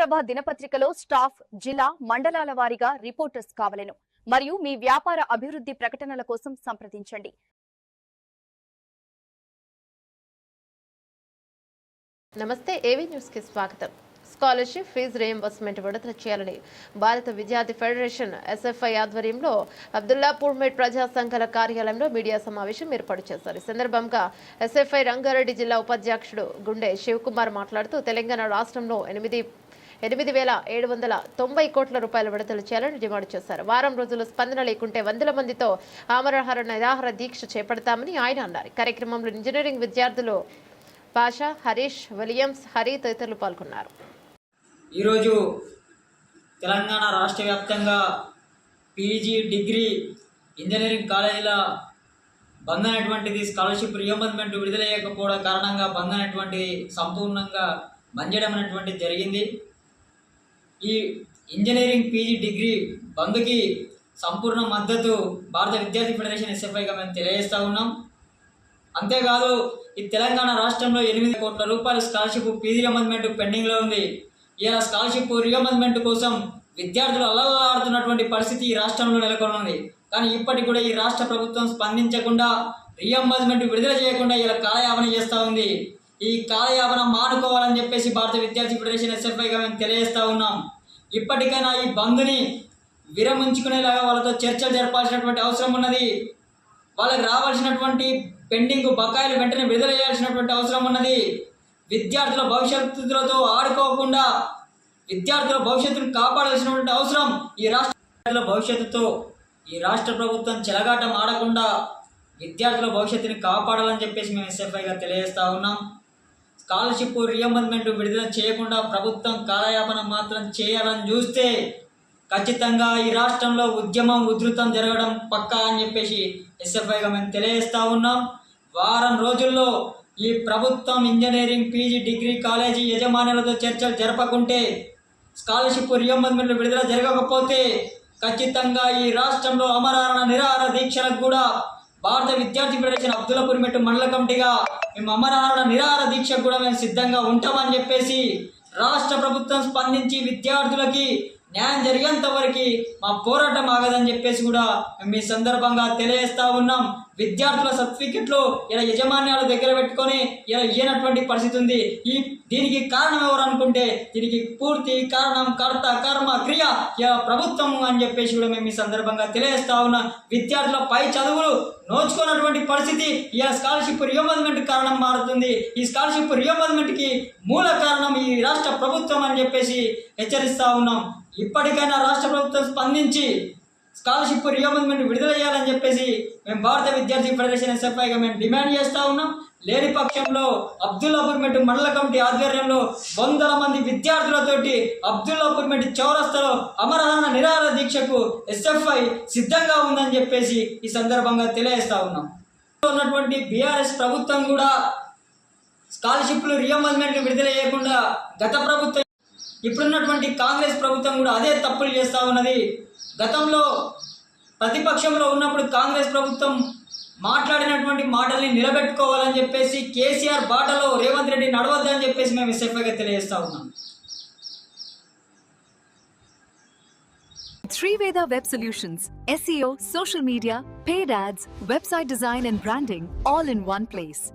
ప్రభ దినపత్రికలో స్టాఫ్ జిల్లా మండలాల వారీగా రిపోర్టర్స్ కావలను. మరియు మీ వ్యాపార అభివృద్ధి ప్రకటనల కోసం సంప్రదించండి. నమస్తే ఏవీ న్యూస్కి స్వాగతం. స్కాలర్షిప్ ఫీజు రియంబర్స్మెంట్ విడుదల చేయాలని భారత విద్యార్థి ఫెడరేషన్ ఎస్ఎఫ్ఐ ఆధ్వర్యంలో అబ్దుల్లాపూర్ మెట్ ప్రజా సంఘాల కార్యాలయంలో మీడియా సమావేశం ఏర్పాటు చేశారు. ఈ సందర్భంగా ఎస్ఎఫ్ఐ రంగారెడ్డి జిల్లా ఉపాధ్యక్షుడు గుండె శివకుమార్ మాట్లాడుతూ తెలంగాణ రాష్ట్రంలో ఎనిమిది ఎనిమిది వేల ఏడు వందల తొంభై కోట్ల రూపాయలు విడుదల చేయాలని డిమాండ్ చేశారు. వారం రోజులు స్పందన లేకుంటే వందల మందితో ఆమరహార నిరాహార దీక్ష చేపడతామని ఆయన అన్నారు. కార్యక్రమంలో ఇంజనీరింగ్ విద్యార్థులు పాషా హరీష్ విలియమ్స్ హరి తదితరులు పాల్గొన్నారు. ఈరోజు తెలంగాణ రాష్ట్ర వ్యాప్తంగా పీజీ డిగ్రీ ఇంజనీరింగ్ కాలేజీల బంద్ అనేటువంటిది స్కాలర్షిప్ రియంబర్స్మెంట్ విడుదలయ్యకపోవడం కారణంగా బంద్ అనేటువంటిది సంపూర్ణంగా బంద్ చేయడం అనేటువంటిది జరిగింది. ఈ ఇంజనీరింగ్ పీజీ డిగ్రీ బంద్కి సంపూర్ణ మద్దతు భారత విద్యార్థి ఫెడరేషన్ ఎస్ఎఫ్ఐగా మేము తెలియజేస్తూ ఉన్నాం. అంతేకాదు ఈ తెలంగాణ రాష్ట్రంలో ఎనిమిది కోట్ల రూపాయల స్కాలర్షిప్ పీజీ అమెండ్మెంట్ పెండింగ్లో ఉంది. ఇలా స్కాలర్షిప్ రియంబర్స్మెంట్ కోసం విద్యార్థులు అల్లలాడుతున్నటువంటి పరిస్థితి ఈ రాష్ట్రంలో నెలకొని ఉంది కానీ ఇప్పటికి కూడా ఈ రాష్ట్ర ప్రభుత్వం స్పందించకుండా రియంబర్స్మెంట్ విడుదల చేయకుండా ఇలా కాలయాపన చేస్తూ ఉంది. ఈ కాలయాపన మానుకోవాలని చెప్పేసి భారత విద్యార్థి ఫెడరేషన్ ఎస్ఎఫ్ఐగా మేము తెలియజేస్తూ ఉన్నాం. ఇప్పటికైనా ఈ బంద్ని విరమించుకునేలాగా వాళ్ళతో చర్చలు జరపాల్సినటువంటి అవసరం ఉన్నది. వాళ్ళకి రావాల్సినటువంటి పెండింగ్ బకాయిలు వెంటనే విడుదల చేయాల్సినటువంటి అవసరం ఉన్నది. విద్యార్థుల భవిష్యత్తులతో ఆడుకోకుండా విద్యార్థుల భవిష్యత్తును కాపాడాల్సినటువంటి అవసరం ఈ రాష్ట్ర భవిష్యత్తుతో. ఈ రాష్ట్ర ప్రభుత్వం చెలగాటం ఆడకుండా విద్యార్థుల భవిష్యత్తుని కాపాడాలని చెప్పేసి మేము ఎస్ఎఫ్ఐగా తెలియజేస్తా ఉన్నాం. స్కాలర్షిప్ రియంబర్స్మెంట్ విడుదల చేయకుండా ప్రభుత్వం కాలయాపన మాత్రం చేయాలని చూస్తే ఖచ్చితంగా ఈ రాష్ట్రంలో ఉద్యమం ఉధృతం జరగడం పక్కా అని చెప్పేసి ఎస్ఎఫ్ఐగా మేము తెలియజేస్తా ఉన్నాం. వారం రోజుల్లో ఈ ప్రభుత్వం ఇంజనీరింగ్ పీజీ డిగ్రీ కాలేజీ యజమానులతో చర్చలు జరపకుంటే స్కాలర్షిప్ రియంబర్మెంట్ విడుదల జరగకపోతే ఖచ్చితంగా ఈ రాష్ట్రంలో అమరారణ నిరాహార దీక్షలకు కూడా భారత విద్యార్థి ఫెడరేషన్ అబ్దుల్లాపూర్ మెట్టు మండల కమిటీగా మేము అమరారణ నిరాహార దీక్షకు కూడా మేము సిద్ధంగా ఉంటామని చెప్పేసి రాష్ట్ర ప్రభుత్వం స్పందించి విద్యార్థులకి న్యాయం జరిగేంత వరకు మా పోరాటం ఆగదని చెప్పేసి కూడా మేము ఈ సందర్భంగా తెలియజేస్తా ఉన్నాం. విద్యార్థుల సర్టిఫికెట్లు ఇలా యజమాన్యాలు దగ్గర పెట్టుకొని ఇలా ఇయ్యనటువంటి పరిస్థితి ఉంది. ఈ దీనికి కారణం ఎవరు అనుకుంటే దీనికి పూర్తి కారణం కర్త కర్మ క్రియ ఇలా ప్రభుత్వం అని చెప్పేసి కూడా మేము ఈ సందర్భంగా తెలియజేస్తా ఉన్నాం. విద్యార్థుల పై చదువులు నోచుకున్నటువంటి పరిస్థితి ఇలా స్కాలర్షిప్ రియంబర్స్మెంట్ కారణం మారుతుంది. ఈ స్కాలర్షిప్ రియంబర్స్మెంట్కి మూల కారణం ఈ రాష్ట్ర ప్రభుత్వం అని చెప్పేసి హెచ్చరిస్తా ఉన్నాం. ఇప్పటికైనా రాష్ట్ర ప్రభుత్వం స్పందించి స్కాలర్షిప్ రియంబర్స్మెంట్ విడుదల చేయాలని చెప్పేసి మేము భారత విద్యార్థి ఫెడరేషన్ ఎస్ఎఫ్ఐగా మేము డిమాండ్ చేస్తూ ఉన్నాం. లేని పక్షంలో అబ్దుల్ మెట్టు మండల కమిటీ ఆధ్వర్యంలో వందల మంది విద్యార్థులతోటి అబ్దుల్ మెట్టు చౌరస్తలో అమరహరణ నిరాహార దీక్షకు ఎస్ఎఫ్ఐ సిద్ధంగా ఉందని చెప్పేసి ఈ సందర్భంగా తెలియజేస్తా ఉన్నాం. ఉన్నటువంటి బీఆర్ఎస్ ప్రభుత్వం కూడా స్కాలర్షిప్లు రియంబర్స్మెంట్ విడుదల చేయకుండా గత ప్రభుత్వం ఇప్పుడున్నటువంటి కాంగ్రెస్ ప్రభుత్వం కూడా అదే తప్పులు చేస్తూ ఉన్నది గతంలో ప్రతిపక్షంలో ఉన్నప్పుడు కాంగ్రెస్ ప్రభుత్వం మాట్లాడినటువంటి మాటల్ని నిలబెట్టుకోవాలని చెప్పేసి కేసీఆర్ బాటలో రేవంత్ రెడ్డి నడవద్దని చెప్పేసి మేము ఎస్ఎఫ్ఐగా తెలియజేస్తా ఉన్నాం Sriveda web Web Solutions, SEO, social media, paid ads, website design and branding, all in one place.